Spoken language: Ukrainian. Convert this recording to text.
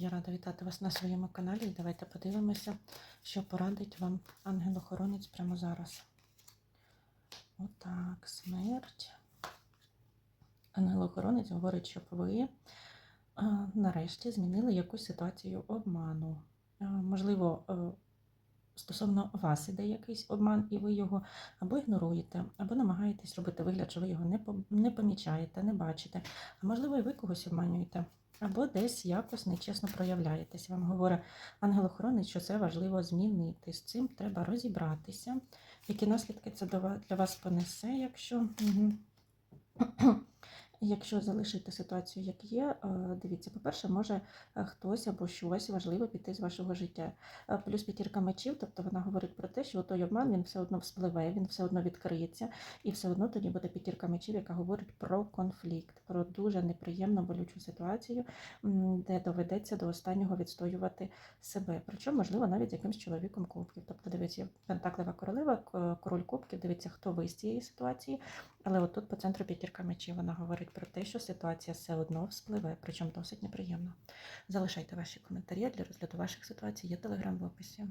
Я рада вітати вас на своєму каналі. І давайте подивимося, що порадить вам ангел-охоронець прямо зараз. Отак, смерть. Ангел-охоронець говорить, щоб ви нарешті змінили якусь ситуацію обману. Можливо, е, стосовно вас іде якийсь обман, і ви його або ігноруєте, або намагаєтесь робити вигляд, що ви його не помічаєте, не бачите. А можливо, і ви когось обманюєте. Або десь якось нечесно проявляєтесь. Вам говорить ангел-охоронець, що це важливо змінити. З цим треба розібратися. Які наслідки це для вас понесе, якщо. Якщо залишити ситуацію, як є, е, дивіться, по-перше, може е, хтось або щось важливе піти з вашого життя. Е, Плюс п'ятірка мечів, тобто вона говорить про те, що той обман він все одно вспливе, він все одно відкриється, і все одно тоді буде п'ятірка мечів, яка говорить про конфлікт, про дуже неприємну болючу ситуацію, де доведеться до останнього відстоювати себе. Причому, можливо, навіть з якимсь чоловіком кубків. Тобто, дивіться, пентаклева королева, король кубків, дивиться, хто ви з цієї ситуації. Але отут по центру п'ятірка мечів вона говорить про те, що ситуація все одно вспливе, причому досить неприємно. Залишайте ваші коментарі для розгляду ваших ситуацій. Є телеграм в описі.